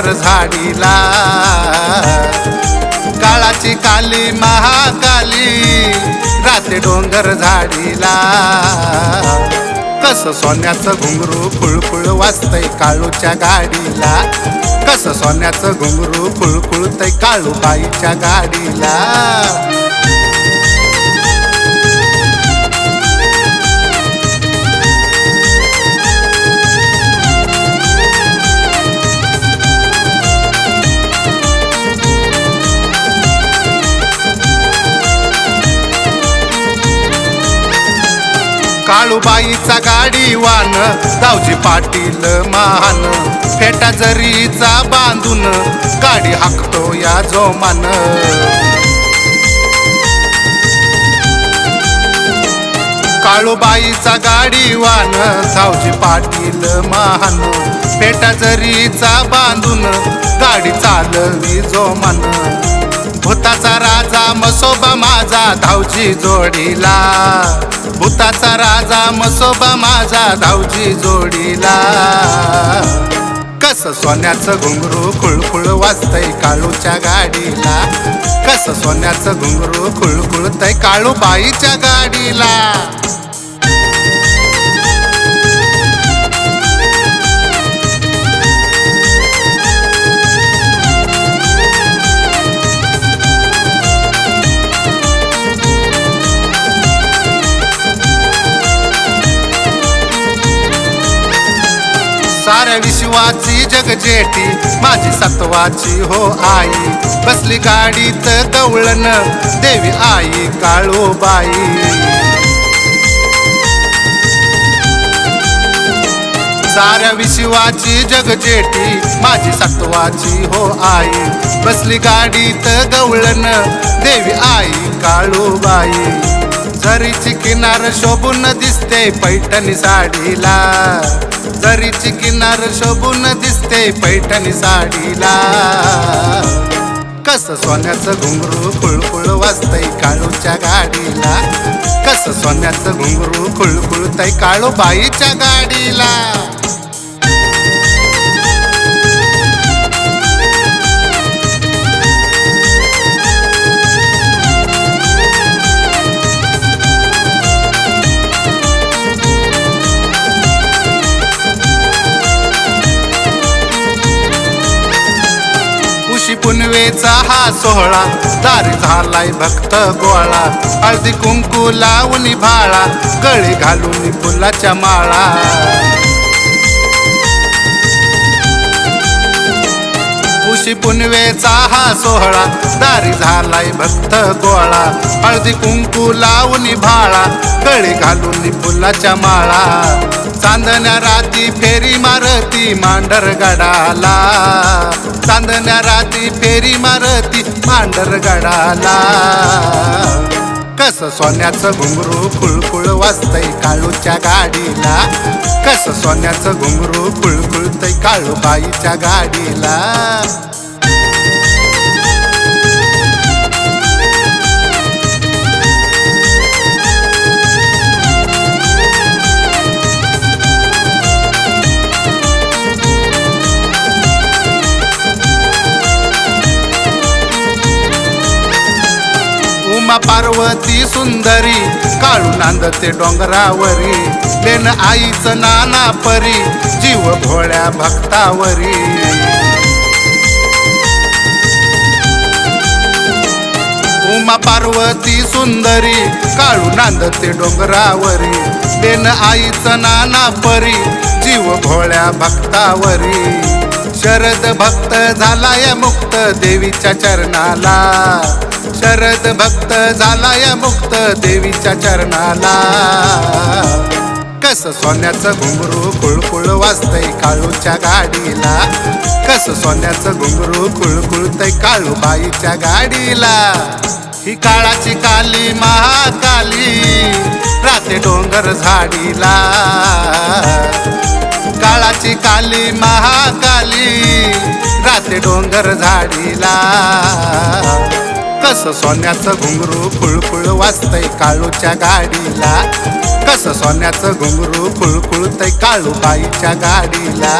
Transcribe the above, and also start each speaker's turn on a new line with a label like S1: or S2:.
S1: राते झाडीला. काळाची काली महाकाली राते डोंगर झाडीला. कस सोन्याचं घुंगरू फुळफुळ वाजतय काळूच्या गाडीला. कस सोन्याचं घुंगरू काळू बाईच्या गाडीला. काळूबाईचा गाडी वान दावजी पाटील महान. फेटा जरीचा बांधून गाडी हाकतो या जोमान. काळूबाईचा गाडी वान सावजी पाटील महान. पेटा जरीचा बांधून गाडी चालवी जो मन भूताचा राजा मसोबा माझा धावजी जोडीला. भूताचा राजा मसोबा माझा धावजी जोडीला. कस सोन्याचं घुंगरू खुळखुळ वाजतय काळूच्या गाडीला. कस सोन्याचं घुंगरू खुळखुळतय काळूबाईच्या गाडीला. साऱ्या विश्वाची जगजेटी. माझी सत्वाची हो आई. बसली गाडीत गवळण देवी आई काळूबाई साऱ्या विश्वाची जगजेटी. माझी सत्वाची हो आई. बसली गाडीत गवळण देवी आई काळूबाई झरीची किनार शोभून दिसते पैठणी साडीला. दरीची किनार शोभून दिसते पैठणी साडीला. कस सोन्याचं घुंगरू खुळखुळ वाजतय काळूच्या गाडीला. कस सोन्याचं घुंगरू खुळखुळतय काळूबाईच्या गाडीला. उशी हा सोहळा. दारी झालाय भक्त गोळा. हळदी कुंकू लावून भाळा गळी घालून फुलाच्या माळा. उशी पुनवेचा हा सोहळा. दारी झालाय भक्त गोळा. हळदी कुंकू लावून भाळा कळी घालून फुलाच्या माळा. चांदण्या राती फेरी मारती मांडर गडाला. चांदण्या राती फेरी मारती मांडर गडाला. कस सोन्याचं घुंगरू खुळखुळ वाजतय काळूच्या गाडीला? कस सोन्याचं घुंगरू खुळखुळतय काळूबाईच्या गाडीला? उमा पार्वती सुंदरी काळू नांदते डोंगरावरी लेन आईचं नाना परी जीव भोळ्या भक्तावरी. उमा पार्वती सुंदरी काळू नांदते डोंगरावरी लेन आईचं नाना परी जीव भोळ्या भक्तावरी. शरद भक्त झालाय मुक्त देवीच्या चरणाला. शरद भक्त झालाय मुक्त देवीच्या चरणाला. कस सोन्याचं घुंगरू कुळकुळ वाजतय काळूच्या गाडीला. कस सोन्याचं घुंगरू खुळखुळतय काळूबाईच्या गाडीला. ही काळाची काली महाकाली राते डोंगर झाडीला. काळाची काली महाकाली राते डोंगर झाडीला. कस सोन्याचं घुंगरू खुळखुळ वाजतय काळूच्या गाडीला? कस सोन्याचं घुंगरू कुळकुळतय काळू बाईच्या गाडीला?